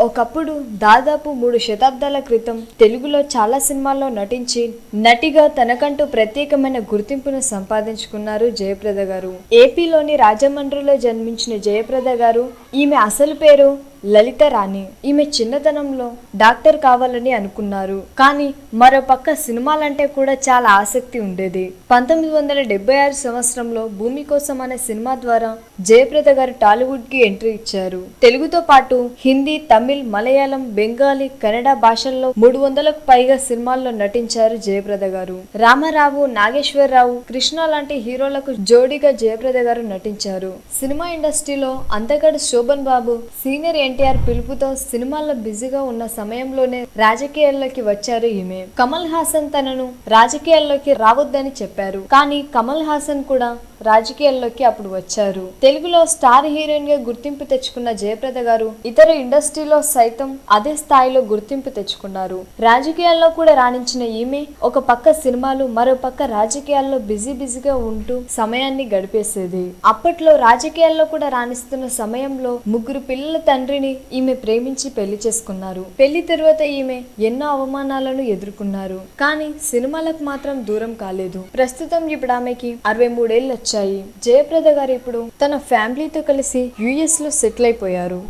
ఒకప్పుడు దాదాపు మూడు శతాబ్దాల క్రితం తెలుగులో చాలా సినిమాల్లో నటించి నటిగా తనకంటూ ప్రత్యేకమైన గుర్తింపును సంపాదించుకున్నారు జయప్రద గారు. ఏపీలోని రాజమండ్రిలో జన్మించిన జయప్రద గారు. ఈమె అసలు పేరు లలిత రాణి ఈమె చిన్నతనంలో డాక్టర్ కావాలని అనుకున్నారు. కానీ మరో పక్క సినిమాలంటే కూడా చాలా ఆసక్తి ఉండేది. పంతొమ్మిది వందల డెబ్బై ఆరు సంవత్సరంలో భూమి కోసం అనే సినిమా ద్వారా జయప్రద గారు టాలీవుడ్కి ఎంట్రీ ఇచ్చారు. తెలుగుతో పాటు హిందీ తమిళ్ మలయాళం బెంగాలీ కన్నడ భాషల్లో మూడు వందలకు పైగా సినిమాల్లో నటించారు జయప్రద గారు. రామారావు నాగేశ్వరరావు కృష్ణ లాంటి హీరోలకు జోడీగా జయప్రద గారు నటించారు. సినిమా ఇండస్ట్రీలో అంతగడు శోభన్ బాబు సీనియర్ ఎన్టీఆర్ పిలుపుతో సినిమాల్లో బిజీగా ఉన్న సమయంలోనే రాజకీయాల్లోకి వచ్చారు ఈమె. కమల్ హాసన్ తనను రాజకీయాల్లోకి రావద్దని చెప్పారు. కానీ కమల్ హాసన్ కూడా రాజకీయాల్లోకి అప్పుడు వచ్చారు. తెలుగులో స్టార్ హీరోయిన్గా గుర్తింపు తెచ్చుకున్న జయప్రద గారు ఇతర ఇండస్ట్రీలో సైతం అదే స్థాయిలో గుర్తింపు తెచ్చుకున్నారు. రాజకీయాల్లో కూడా రాణించిన ఈమె ఒక పక్క సినిమాలు మరో పక్క రాజకీయాల్లో బిజీ బిజీగా ఉంటూ సమయాన్ని గడిపేసేది. అప్పట్లో రాజకీయాల్లో కూడా రాణిస్తున్న సమయంలో ముగ్గురు పిల్లల తండ్రి తండ్రిని ఈమె ప్రేమించి పెళ్ళి చేసుకున్నారు. పెళ్ళి తరువాత ఈమె ఎన్నో అవమానాలను ఎదుర్కొన్నారు. కానీ సినిమాలకు మాత్రం దూరం కాలేదు. ప్రస్తుతం ఇప్పుడు ఆమెకి అరవై మూడేళ్ళు వచ్చాయి. జయప్రద గారు ఇప్పుడు తన ఫ్యామిలీతో కలిసి యుఎస్లో సెటిల్ అయిపోయారు.